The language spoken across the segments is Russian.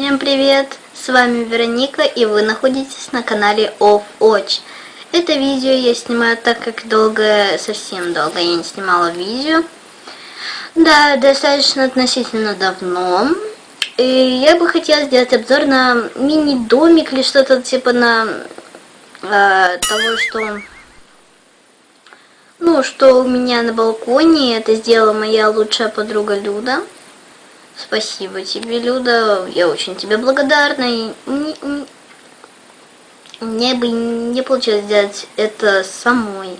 Всем привет! С вами Вероника и вы находитесь на канале Off Watch. Это видео я снимаю так как долго, совсем долго я не снимала видео. Да, достаточно относительно давно. И я бы хотела сделать обзор на мини-домик или что-то типа на э, того, что... Ну, что у меня на балконе. Это сделала моя лучшая подруга Люда. Спасибо тебе, Люда. Я очень тебе благодарна. И мне, бы не получилось сделать это самой.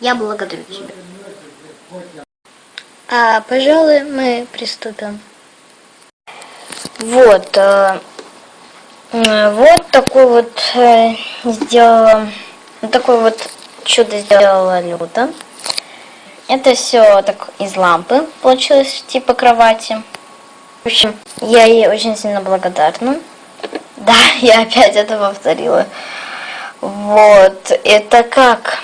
Я благодарю тебя. А, пожалуй, мы приступим. Вот. Э, вот такой вот э, сделала. Вот такой вот чудо сделала Люда. Это все так из лампы получилось, типа кровати. В общем, я ей очень сильно благодарна. Да, я опять это повторила. Вот, это как...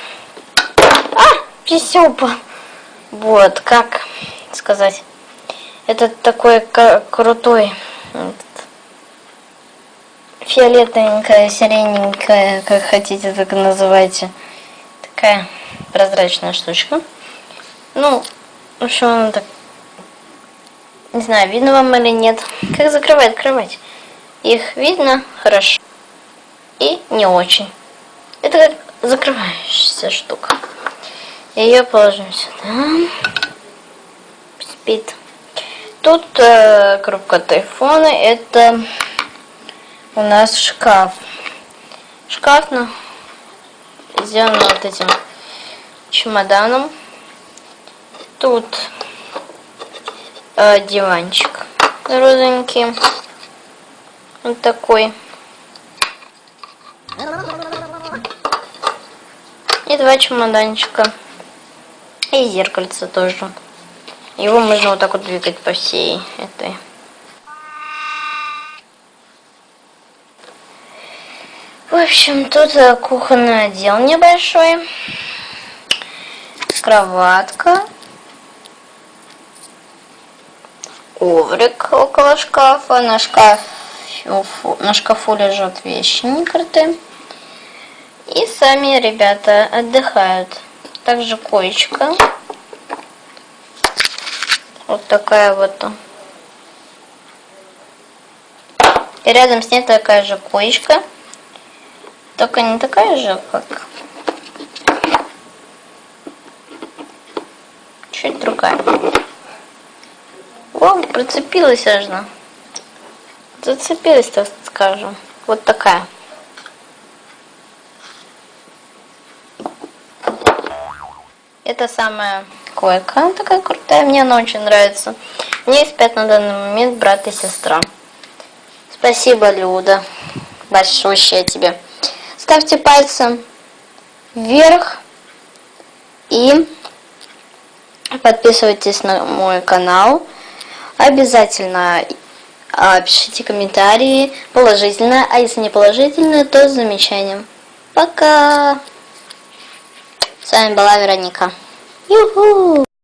А, писюпа. Вот, как сказать. Это такой крутой фиолетовенькая, сирененькая, как хотите, так называйте. Такая прозрачная штучка. Ну, в общем, он так... Не знаю, видно вам или нет. Как закрывает кровать. Их видно хорошо. И не очень. Это как закрывающаяся штука. Ее положим сюда. Спит. Тут э, коробка тайфона. Это у нас шкаф. Шкаф ну, сделан вот этим чемоданом. Тут э, диванчик розовенький. Вот такой. И два чемоданчика. И зеркальце тоже. Его можно вот так вот двигать по всей этой. В общем, тут э, кухонный отдел небольшой кроватка, коврик около шкафа, на, шкаф, на шкафу лежат вещи некрытые. И сами ребята отдыхают. Также коечка. Вот такая вот. И рядом с ней такая же коечка. Только не такая же, как чуть другая. Прицепилась аж. Зацепилась, так скажем. Вот такая. Это самая койка, такая крутая, мне она очень нравится. Мне спят на данный момент брат и сестра. Спасибо, Люда, большущее тебе. Ставьте пальцем вверх и Подписывайтесь на мой канал. Обязательно а, пишите комментарии положительно, а если не положительно, то с замечанием. Пока! С вами была Вероника. Юху!